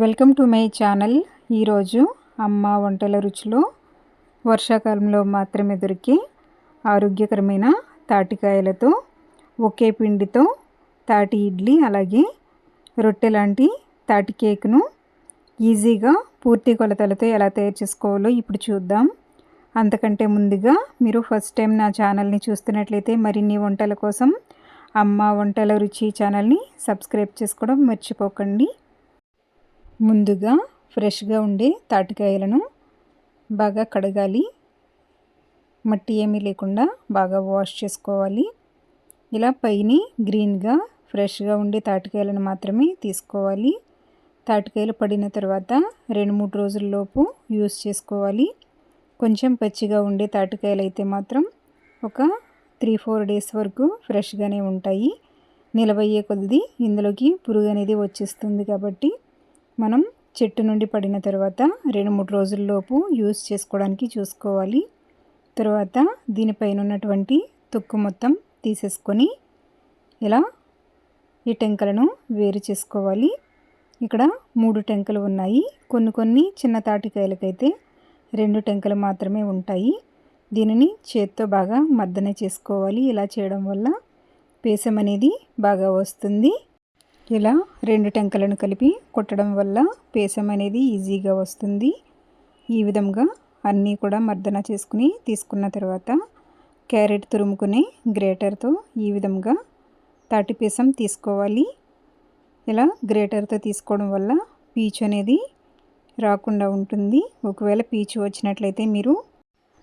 Welcome to my channel. ఈరోజు అమ్మ వంటల రుచిలో వర్షాకాలంలో మాత్రమే దొరికే ఆరోగ్యకరమైన తాటికాయలతో ఒకే పిండితో తాటి ఇడ్లీ అలాగే రొట్టె లాంటి తాటి కేక్ను ఈజీగా పూర్తి కొలతలతో ఎలా తయారు చేసుకోవాలో ఇప్పుడు చూద్దాం. అంతకంటే ముందుగా మీరు ఫస్ట్ టైం నా ఛానల్ని చూస్తున్నట్లయితే మరిన్ని వంటల కోసం అమ్మ వంటల రుచి ఛానల్ని సబ్స్క్రైబ్ చేసుకోవడం మర్చిపోకండి. ముందుగా ఫ్రెష్గా ఉండే తాటికాయలను బాగా కడగాలి. మట్టి ఏమీ లేకుండా బాగా వాష్ చేసుకోవాలి. ఇలా పైని గ్రీన్గా ఫ్రెష్గా ఉండే తాటికాయలను మాత్రమే తీసుకోవాలి. తాటికాయలు పడిన తర్వాత రెండు మూడు రోజుల్లోపు యూస్ చేసుకోవాలి. కొంచెం పచ్చిగా ఉండే తాటికాయలు అయితే మాత్రం ఒక త్రీ ఫోర్ డేస్ వరకు ఫ్రెష్గానే ఉంటాయి. నిలవయ్యే కొద్ది ఇందులోకి పురుగు అనేది వచ్చేస్తుంది కాబట్టి మనం చెట్టు నుండి పడిన తర్వాత రెండు మూడు రోజుల్లోపు యూస్ చేసుకోవడానికి చూసుకోవాలి. తర్వాత దీనిపైన ఉన్నటువంటి తొక్కు మొత్తం తీసేసుకొని ఇలా ఈ టెంకలను వేరు చేసుకోవాలి. ఇక్కడ మూడు టెంకలు ఉన్నాయి. కొన్ని కొన్ని చిన్న తాటికాయలకైతే రెండు టెంకలు మాత్రమే ఉంటాయి. దీనిని చేత్తో బాగా మద్దన చేసుకోవాలి. ఇలా చేయడం వల్ల పేసం అనేది బాగా వస్తుంది. ఇలా రెండు టెంకలను కలిపి కొట్టడం వల్ల పేసం అనేది ఈజీగా వస్తుంది. ఈ విధంగా అన్నీ కూడా మర్దన చేసుకుని తీసుకున్న తర్వాత క్యారెట్ తురుముకునే గ్రేటర్తో ఈ విధంగా తాటి పేసం తీసుకోవాలి. ఇలా గ్రేటర్తో తీసుకోవడం వల్ల పీచు అనేది రాకుండా ఉంటుంది. ఒకవేళ పీచు వచ్చినట్లయితే మీరు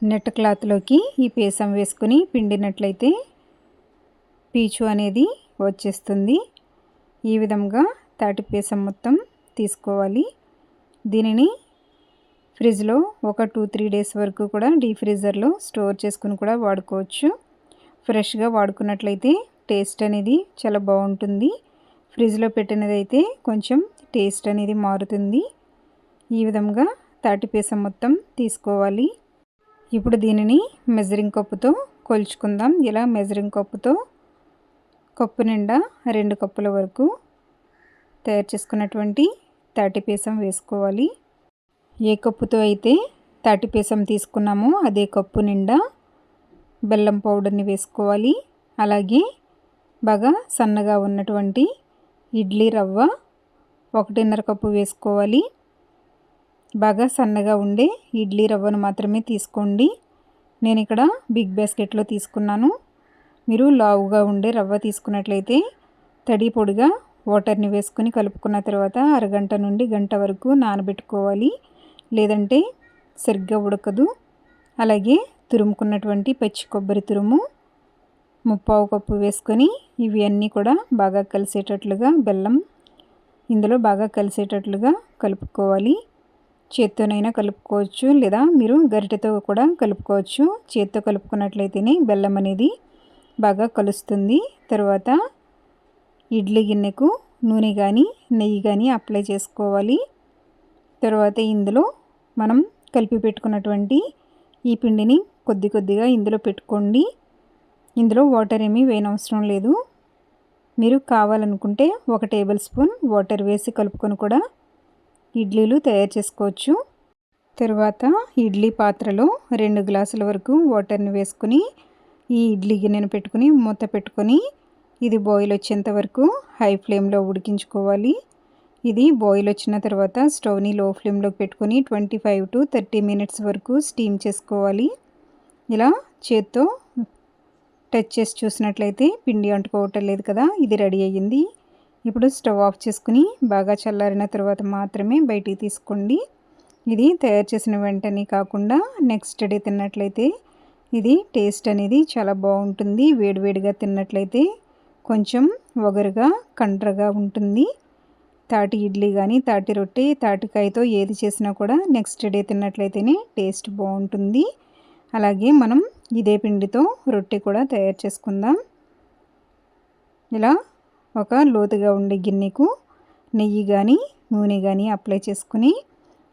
నెట్ క్లాత్లోకి ఈ పేసం వేసుకుని పిండినట్లయితే పీచు అనేది వచ్చేస్తుంది. ఈ విధంగా తాటి పేసం మొత్తం తీసుకోవాలి. దీనిని ఫ్రిడ్జ్లో ఒక టూ త్రీ డేస్ వరకు కూడా డీ ఫ్రీజర్లో స్టోర్ చేసుకుని కూడా వాడుకోవచ్చు. ఫ్రెష్గా వాడుకున్నట్లయితే టేస్ట్ అనేది చాలా బాగుంటుంది. ఫ్రిడ్జ్లో పెట్టినదైతే కొంచెం టేస్ట్ అనేది మారుతుంది. ఈ విధంగా తాటిపీసం మొత్తం తీసుకోవాలి. ఇప్పుడు దీనిని మెజరింగ్ కప్పుతో కొలుచుకుందాం. ఇలా మెజరింగ్ కప్పుతో కప్పు నిండా రెండు కప్పుల వరకు తయారు చేసుకున్నటువంటి తాటిపీసం వేసుకోవాలి. ఏ కప్పుతో అయితే తాటిపీసం తీసుకున్నామో అదే కప్పు నిండా బెల్లం పౌడర్ని వేసుకోవాలి. అలాగే బాగా సన్నగా ఉన్నటువంటి ఇడ్లీ రవ్వ ఒకటిన్నర కప్పు వేసుకోవాలి. బాగా సన్నగా ఉండే ఇడ్లీ రవ్వను మాత్రమే తీసుకోండి. నేను ఇక్కడ బిగ్ బాస్కెట్లో తీసుకున్నాను. మీరు లావుగా ఉండే రవ్వ తీసుకున్నట్లయితే తడి పొడిగా వాటర్ని వేసుకొని కలుపుకున్న తర్వాత అరగంట నుండి గంట వరకు నానబెట్టుకోవాలి. లేదంటే సరిగ్గా ఉడకదు. అలాగే తురుముకున్నటువంటి పచ్చి కొబ్బరి తురుము ముప్పావు కప్పు వేసుకొని ఇవి అన్నీ కూడా బాగా కలిసేటట్లుగా బెల్లం ఇందులో బాగా కలిసేటట్లుగా కలుపుకోవాలి. చేత్తోనైనా కలుపుకోవచ్చు లేదా మీరు గరిటెతో కూడా కలుపుకోవచ్చు. చేత్తో కలుపుకున్నట్లయితేనే బెల్లం అనేది బాగా కలుస్తుంది. తర్వాత ఇడ్లీ గిన్నెకు నూనె కానీ నెయ్యి కానీ అప్లై చేసుకోవాలి. తర్వాత ఇందులో మనం కలిపి పెట్టుకున్నటువంటి ఈ పిండిని కొద్ది కొద్దిగా ఇందులో పెట్టుకోండి. ఇందులో వాటర్ ఏమీ వేయనవసరం లేదు. మీరు కావాలనుకుంటే ఒక టేబుల్ స్పూన్ వాటర్ వేసి కలుపుకొని కూడా ఇడ్లీలు తయారు చేసుకోవచ్చు. తర్వాత ఇడ్లీ పాత్రలో రెండు గ్లాసుల వరకు వాటర్ని వేసుకుని ఈ ఇడ్లీ గిన్నెను పెట్టుకుని మూత పెట్టుకొని ఇది బాయిల్ వచ్చేంత వరకు హై ఫ్లేమ్లో ఉడికించుకోవాలి. ఇది బాయిల్ వచ్చిన తర్వాత స్టవ్ని లో ఫ్లేమ్లోకి పెట్టుకొని twenty five to thirty minutes వరకు స్టీమ్ చేసుకోవాలి. ఇలా చేత్తో టచ్ చేసి చూసినట్లయితే పిండి అంటుకోవటం లేదు కదా ఇది రెడీ అయ్యింది. ఇప్పుడు స్టవ్ ఆఫ్ చేసుకుని బాగా చల్లారిన తర్వాత మాత్రమే బయటికి తీసుకోండి. ఇది తయారు చేసిన వెంటనే కాకుండా నెక్స్ట్ డే తిన్నట్లయితే ఇది టేస్ట్ అనేది చాలా బాగుంటుంది. వేడివేడిగా తిన్నట్లయితే కొంచెం ఒగరుగా కండ్రగా ఉంటుంది. తాటి ఇడ్లీ కానీ తాటి రొట్టె తాటికాయతో ఏది చేసినా కూడా నెక్స్ట్ డే తిన్నట్లయితేనే టేస్ట్ బాగుంటుంది. అలాగే మనం ఇదే పిండితో రొట్టె కూడా తయారు చేసుకుందాం. ఇలా ఒక లోతుగా ఉండే గిన్నెకు నెయ్యి కానీ నూనె కానీ అప్లై చేసుకుని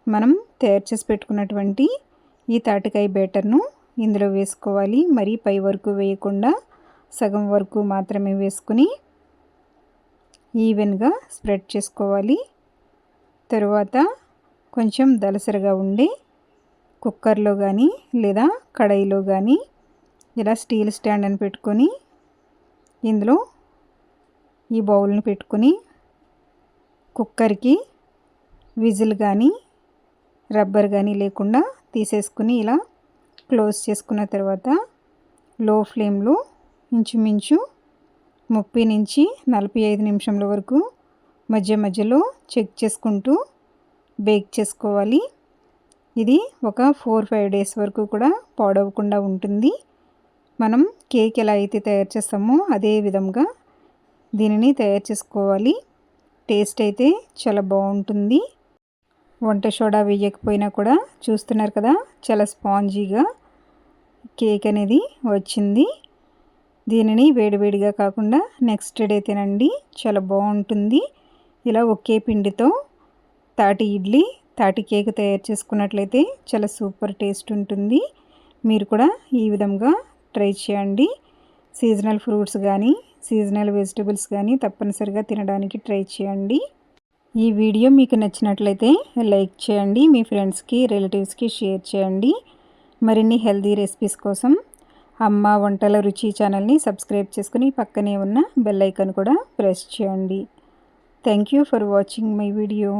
మనం తయారు చేసి పెట్టుకున్నటువంటి ఈ తాటికాయ బ్యాటర్ను ఇందులో వేసుకోవాలి. మరీ పై వరకు వేయకుండా సగం వరకు మాత్రమే వేసుకుని ఈవెన్గా స్ప్రెడ్ చేసుకోవాలి. తరువాత కొంచెం దలసరిగా ఉండి కుక్కర్లో కానీ లేదా కడాయిలో కానీ ఇలా స్టీల్ స్టాండ్ అని పెట్టుకొని ఇందులో ఈ బౌల్ని పెట్టుకొని కుక్కర్కి విజిల్ కానీ రబ్బర్ కానీ లేకుండా తీసేసుకుని ఇలా క్లోజ్ చేసుకున్న తర్వాత లో ఫ్లేమ్లో ఇంచుమించు ముప్పై నుంచి నలభై ఐదు నిమిషంల వరకు మధ్య మధ్యలో చెక్ చేసుకుంటూ బేక్ చేసుకోవాలి. ఇది ఒక ఫోర్ ఫైవ్ డేస్ వరకు కూడా పాడవకుండా ఉంటుంది. మనం కేక్ ఎలా అయితే తయారు చేస్తామో అదే విధంగా దీనిని తయారు చేసుకోవాలి. టేస్ట్ అయితే చాలా బాగుంటుంది. వంట సోడా వేయకపోయినా కూడా చూస్తున్నారు కదా చాలా స్పాంజీగా కేక్ అనేది వచ్చింది. దీనిని వేడివేడిగా కాకుండా నెక్స్ట్ డే తినండి. చాలా బాగుంటుంది. ఇలా ఒకే పిండితో తాటి ఇడ్లీ తాటి కేక్ తయారు చేసుకున్నట్లయితే చాలా సూపర్ టేస్ట్ ఉంటుంది. మీరు కూడా ఈ విధంగా ట్రై చేయండి. సీజనల్ ఫ్రూట్స్ కానీ సీజనల్ వెజిటబుల్స్ కానీ తప్పనిసరిగా తినడానికి ట్రై చేయండి. ఈ వీడియో మీకు నచ్చినట్లయితే లైక్ చేయండి. మీ ఫ్రెండ్స్కి రిలేటివ్స్కి షేర్ చేయండి. మరిన్ని హెల్దీ రెసిపీస్ కోసం అమ్మ వంటల రుచి ఛానల్ని సబ్స్క్రైబ్ చేసుకుని పక్కనే ఉన్న బెల్ ఐకాన్ కూడా ప్రెస్ చేయండి. Thank you for watching my video.